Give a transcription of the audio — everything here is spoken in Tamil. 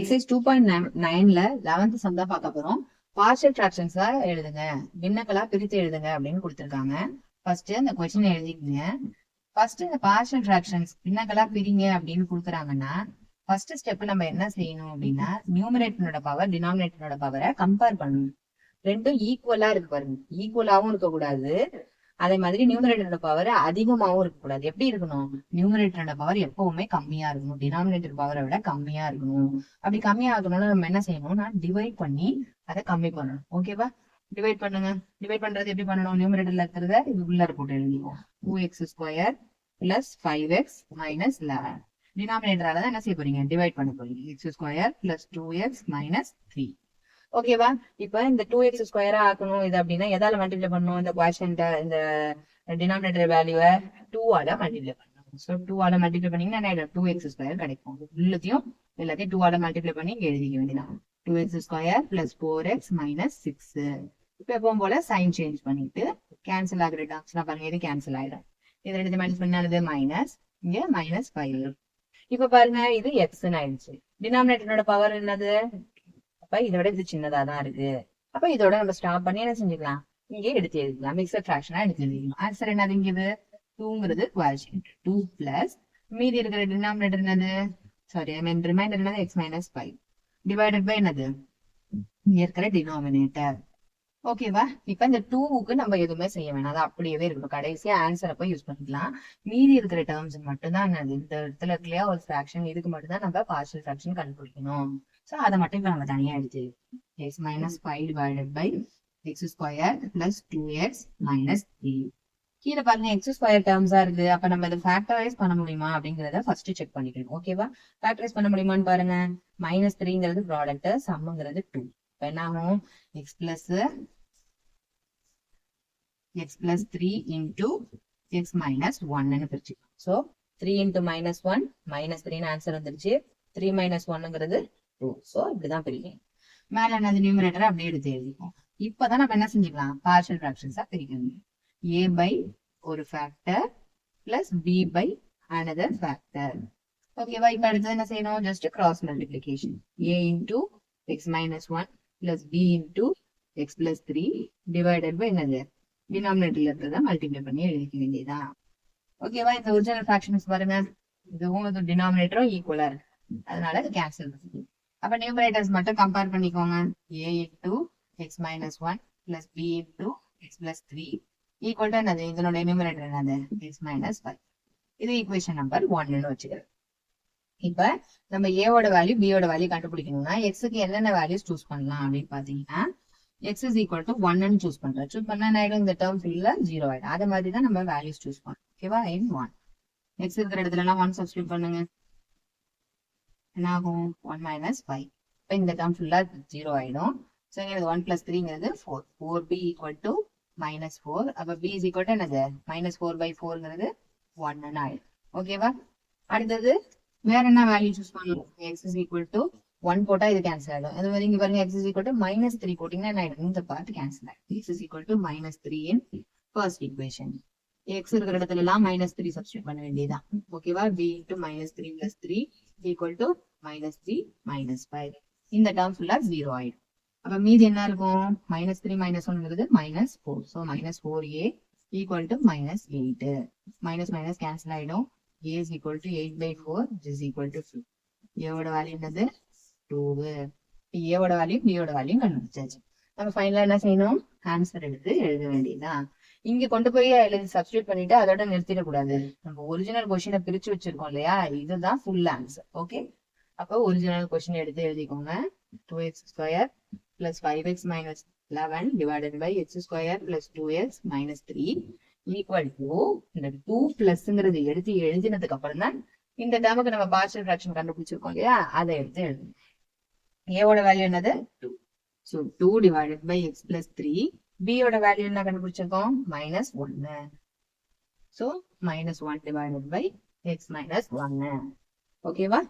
எக்ஸைஸ் டூ பாயிண்ட் நைன்ல லெவன்த் சம் தான் பார்க்க போறோம். பார்ஷியல் ஃபிராக்ஷன்ஸா எழுதுங்க. பின்னங்களா பிரித்து எழுதுங்க அப்படின்னு கொடுத்துருக்காங்க. ஃபர்ஸ்ட் அந்த கொஸ்டின் எழுதிக்கங்க. ஃபர்ஸ்ட் இந்த பார்ஷியல் ஃபிராக்ஷன்ஸ் பின்னங்களா பிரிங்க அப்படின்னு கொடுக்குறாங்கன்னா ஃபர்ஸ்ட் ஸ்டெப் நம்ம என்ன செய்யணும் அப்படின்னா நியூமரேட்டனோட பவர் டினாமினேட்டனோட பவரை கம்பேர் பண்ணணும். ரெண்டும் ஈக்குவலா இருக்கு பாருங்க. ஈக்குவலாவும் இருக்கக்கூடாது அதே மாதிரி நியூமரேட்டரோட பவர் அதிகமாகவும் இருக்கக்கூடாது. எப்படி இருக்கணும்? நியூமரேட்டரோட பவர் எப்பவுமே கம்மியா இருக்கணும். டினாமினேட்டர் பவரை விட கம்மியா இருக்கணும். அப்படி கம்மியா இருக்கணும்னா நம்ம என்ன செய்யணும்னா டிவைட் பண்ணி அதை கம்மி பண்ணணும். ஓகேவா டிவைட் பண்ணுங்க. டிவைட் பண்றது எப்படி பண்ணணும்? நியூமரேட்டர்ல இருக்கிறத இது உள்ள போட்டு எழுதிக்குவோம். Two x square plus five x minus eleven டினாமினேட்டரால தான் என்ன செய்ய போறீங்க? டிவைட் பண்ண போறீங்க. X square plus two x minus three ஓகேவா இப்ப இந்த டூ எக்ஸ் ஸ்கொயரா ஆக்கணும். இது அப்படின்னா எதால மல்டிப்ளை பண்ணணும்? இந்த குவாஷன்ட இந்த டினாமினேட்டர் வேல்யூவை டூ மல்டிப்ளை பண்ணணும். ஸோ டூ மல்டிப்ளை பண்ணீங்கன்னா என்ன டூ எக்ஸ் ஸ்கொயர் கிடைக்கும். உள்ளத்தையும் எல்லாத்தையும் டூ மல்டிப்ளை பண்ணி இங்க எழுதிக்க வேண்டியதான் two x square plus four x minus six இப்போ எப்பவும் போல சைன் சேஞ்ச் பண்ணிட்டு கேன்சல் ஆகிற டேர்ம்ஸ்லாம் பாருங்க இது கேன்சல் ஆயிடும். இது ரெண்டு மைனஸ் பண்ணானது மைனஸ் இங்க மைனஸ் ஃபைவ் இப்ப பாருங்க இது எக்ஸ்ன்னு ஆயிடுச்சு. டினாமினேட்டரோட பவர் என்னது? அப்ப இதோட இது சின்னதா தான் இருக்கு. அப்ப இதோட நம்ம ஸ்டாப் பண்ணி என்ன செஞ்சுக்கலாம்? இங்கே எடுத்து எழுதிக்கலாம். மிக்சர் ஃபிராக்ஷனா எடுத்து எழுதிக்கலாம். ஆன்சர் என்னது இங்க இது? டூங்கிறது குவாஷன் டூ பிளஸ் மீதி இருக்கிற டினாமினேட்டர் என்னது? சாரி ஐ மீன் ரிமைண்டர் என்னது? X minus five divided by என்னது? இங்க இருக்கிற டினாமினேட்டர் ஓகேவா இப்ப இந்த டூவுக்கு நம்ம எதுவுமே செய்ய வேணாம். அது அப்படியே இருக்கணும் கடைசியா ஆன்சரை போய் யூஸ் பண்ணிக்கலாம். மீதி இருக்கிற டேர்ம்ஸ் மட்டும் தான் இந்த இடத்துல இருக்கலையா ஒரு ஃபிராக்ஷன் இதுக்கு மட்டும் தான் நம்ம பார்ஷியல் ஃபிராக்ஷன் கண்டுபிடிக்கணும். சோ அதை மட்டும் இப்ப நம்ம தனியா எடுத்து x minus five divided by x square plus two x minus three கீழே பாருங்க எக்ஸ் ஸ்கொயர் டேர்ம்ஸா இருக்கு. அப்ப நம்ம இதை ஃபேக்டரைஸ் பண்ண முடியுமா அப்படிங்கறத ஃபர்ஸ்ட் செக் பண்ணிக்கணும். ஓகேவா ஃபேக்டரைஸ் பண்ண முடியுமான்னு பாருங்க. மைனஸ் த்ரீங்கிறது ப்ராடக்ட் சம்முங்கிறது டூ இப்ப என்ன ஆகும்? X plus x plus three into x minus ஒன்னு பிரிச்சுக்கலாம் so three into minus one minus த்ரீன்னு ஆன்சர் வந்துருச்சு. த்ரீ மைனஸ் ஒன்னுங்கிறது டூ ஸோ இப்படிதான் பிரிக்கும் மேல என்னது நியூமரேட்டர் அப்படியே எடுத்து எழுதிப்போம். இப்போதான் நம்ம என்ன செஞ்சுக்கலாம்? பார்ஷியல் ஃபிராக்ஷன்ஸா பிரிக்கணும். ஏ பை ஒரு factor plus B by another factor ஓகேவா இப்போ அடுத்தது என்ன செய்யணும்? Just cross multiplication A into x minus one plus B into x plus three divided by என்னது? டினாமினேட்டர்ல இருக்கிறத மல்டிப்ளை பண்ணி எழுதிக்க வேண்டியதா? ஓகேவா இந்த ஒரிஜினல் ஃபிராக்ஷன்ஸ் பாருங்க. இதுவும் இது டினாமினேட்டரும் ஈக்குவலா இருக்கு. அதனால அது கேன்சல் அப்ப நியூமரேட்டர்ஸ் மட்டும் கம்பேர் பண்ணிக்கோங்க. A into x minus one plus B into x plus three equal to என்னது? இதனுடைய நியூமரேட்டர் என்னது? எக்ஸ் மைனஸ் ஃபைவ் இது ஈக்குவேஷன் நம்பர் ஒன்னு வச்சுக்கிறேன். இப்ப நம்ம ஏவோட வேல்யூ பியோட வேல்யூ கண்டுபிடிக்கணும்னா எக்ஸுக்கு என்னென்ன வேல்யூஸ் சூஸ் பண்ணலாம் அப்படின்னு பாத்தீங்கன்னா எக்ஸ் இஸ் ஈக்குவல் டு ஒன்னு சூஸ் பண்றோம். சூஸ் பண்ணா என்ன ஆயிடும்? இந்த டேர்ம் ஃபீல்ட்ல ஜீரோ ஆயிடும். அதே மாதிரி தான் நம்ம வேல்யூஸ் சூஸ் பண்ணோம் ஓகேவா இன் ஒன் எக்ஸ் இருக்கிற இடத்துல எல்லாம் ஒன் சப்ஸ்டியூட் பண்ணுங்க. என்ன ஆகும்? ஒன் மைனஸ் ஃபைவ் இப்போ இந்த டேர்ம் ஃபுல்லா ஜீரோ ஆயிடும். ஸோ இங்க one plus த்ரீங்கிறது four four b equal to minus four அப்போ பி இஸ் ஈக்குவல் டு என்னது? மைனஸ் ஃபோர் பை ஃபோர்ங்கிறது ஒன்னு ஆயிடும். ஓகேவா அடுத்தது வேற என்ன வேல்யூ சூஸ் பண்ணணும்? X is equal to one போட்டா இது கேன்சல் ஆயிடும். அது மாதிரி இங்க பாருங்க x is equal to minus three போட்டீங்கன்னா என்ன ஆயிடும்? இந்த பார்ட் கேன்சல் ஆயிடும். X is equal to minus three in first equation x இருக்கிற இடத்துல எல்லாம் மைனஸ் த்ரீ சப்ஸ்டியூட் பண்ண வேண்டியதான் ஓகேவா b into minus three plus three equal to minus three minus five இந்த டேர்ம் ஃபுல்லா ஜீரோ ஆயிடும். அப்ப மீதி என்ன இருக்கும்? Minus three minus ஒன்ங்கிறது minus four so minus four a equal to minus eight minus minus cancel ஆயிடும். A is equal to eight by four is equal to fifth ஏவோட வேல்யூ என்னது? டூவு ஏவோட வேல்யூ பியோட வேல்யூ கண்டுபிடிச்சாச்சு. நம்ம ஃபைனலா என்ன செய்யணும்? ஆன்சர் எடுத்து எழுத வேண்டியதுதான். இங்க கொண்டு போய் எழுதி சப்ஸ்டியூட் பண்ணிட்டு அதோட நிறுத்திடக்கூடாது நம்ம ஒரிஜினல் கொஸ்டினை பிரிச்சு வச்சிருக்கோம் இல்லையா? இதுதான் ஃபுல் ஆன்சர் ஓகே அப்போ ஒரிஜினல் கொஸ்டின் எடுத்து எழுதிக்கோங்க. Two x square plus five x minus eleven divided by x square plus two x minus three equal to இந்த டூ பிளஸ்ங்கிறது எடுத்து எழுதினதுக்கு அப்புறம் தான் இந்த டேமுக்கு நம்ம பார்ஷியல் ஃபிராக்ஷன் கண்டுபிடிச்சிருக்கோம் இல்லையா? அதை எடுத்து எழுதணும் ஏவோட வேல்யூ என்னது? So two divided by x plus three பியோட வேல்யூ என்ன கண்டுபிடிச்சிருக்கோம்? மைனஸ் ஒன்னு so minus one divided by x minus ஒன்னு ஓகேவா